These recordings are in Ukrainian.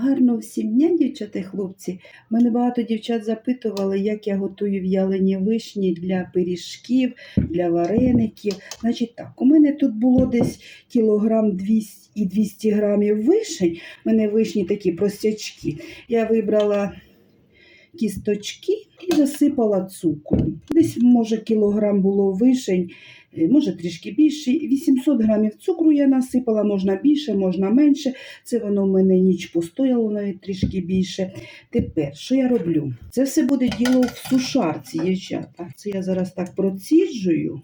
Гарно всім дня, дівчата і хлопці. Мене багато дівчат запитували, як я готую в'ялені вишні для пиріжків, для вареників. Значить так, у мене тут було десь кілограм 200 і 200 грамів вишень. У мене вишні такі простячки. Я вибрала кісточки і засипала цукром. Десь, може, кілограм було вишень, е, може трішки більше. 800 грамів цукру я насипала, можна більше, можна менше. Це воно в мене ніч постояло навіть трішки більше. Тепер, що я роблю? Це все буде діло в сушарці, дівчата. Це я зараз так проціджую.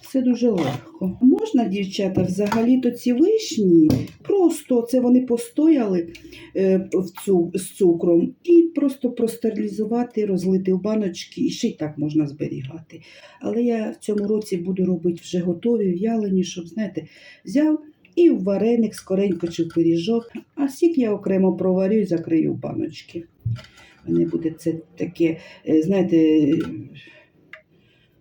Все дуже легко. Можна, дівчата, взагалі-то ці вишні, просто це вони постояли е, в цу, з цукром, і просто простерилізувати, розлити в баночки, і ще й так можна зберігати. Але я в цьому році буду робити вже готові, в'ялені, щоб, знаєте, взяв і в вареник скоренько чи в пиріжок, а сік я окремо проварю і закрию в баночки. Мене буде це таке, е, знаєте,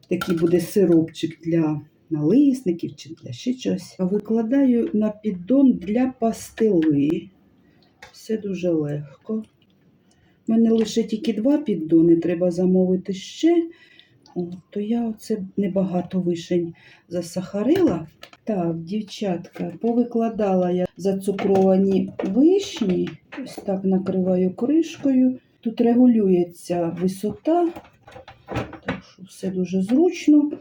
такий буде сиропчик для налисників чи для ще чогось. Викладаю на піддон для пастили. Все дуже легко. У мене лише тільки два піддони, треба замовити ще. О, то я оце небагато вишень засахарила. Так, дівчатка, повикладала я зацукровані вишні. Ось так накриваю кришкою. Тут регулюється висота, так що все дуже зручно.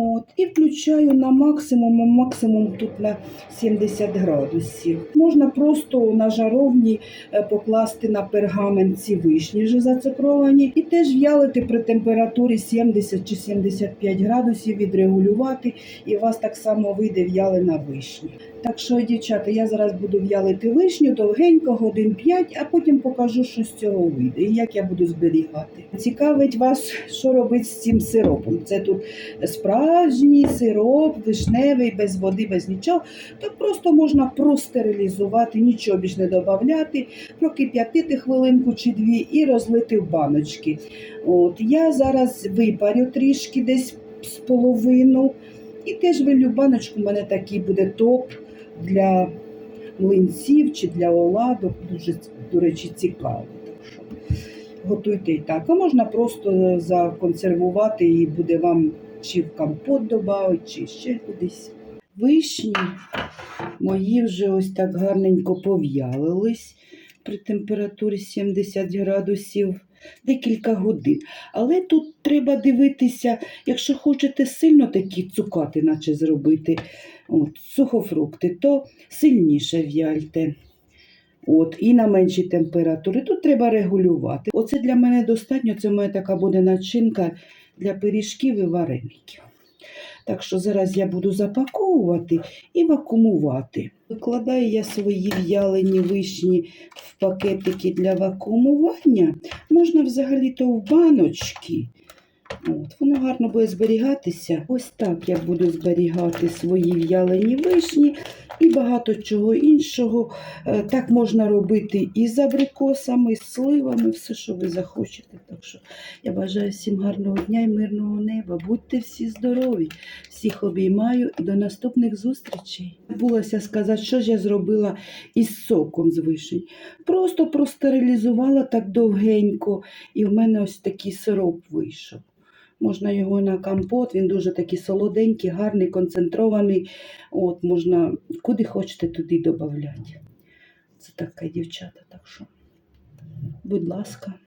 От, і включаю на максимум, максимум тут на 70 градусів. Можна просто на жаровні е, покласти на пергамент ці вишні вже зацукровані, і теж в'ялити при температурі 70 чи 75 градусів, відрегулювати, і у вас так само вийде в'ялена вишня. Так що, дівчата, я зараз буду в'ялити вишню довгенько, годин 5, а потім покажу, що з цього вийде і як я буду зберігати. Цікавить вас, що робити з цим сиропом. Це тут справжній сироп, вишневий, без води, без нічого. То просто можна простерилізувати, нічого більш не додати, прокип'ятити хвилинку чи дві і розлити в баночки. От, я зараз випарю трішки десь з половину. І теж вилю баночку, у мене такий буде топ для млинців чи для оладок. Дуже, до речі, цікаво. Так що готуйте і так. А можна просто законсервувати і буде вам чи в компот додати, чи ще кудись. Вишні мої вже ось так гарненько пов'ялились при температурі 70 градусів декілька годин. Але тут треба дивитися, якщо хочете сильно такі цукати, наче зробити, от, сухофрукти, то сильніше в'яльте. От, і на меншій температурі. Тут треба регулювати. Оце для мене достатньо, це моя така буде начинка для пиріжків і вареників. Так що зараз я буду запаковувати і вакуумувати. Викладаю я свої в'ялені вишні в пакетики для вакуумування. Можна взагалі-то в баночки. От, воно гарно буде зберігатися. Ось так я буду зберігати свої в'ялені вишні і багато чого іншого. Е, Так можна робити і з абрикосами, і з сливами, все, що ви захочете. Так я бажаю всім гарного дня і мирного неба. Будьте всі здорові, всіх обіймаю і до наступних зустрічей. Забулася сказати, що ж я зробила із соком з вишень. Просто простерилізувала так довгенько, і в мене ось такий сироп вийшов. Можна його на компот, він дуже такий солоденький, гарний, концентрований. От, Можна куди хочете, туди додати. Це така дівчата, так що, будь ласка.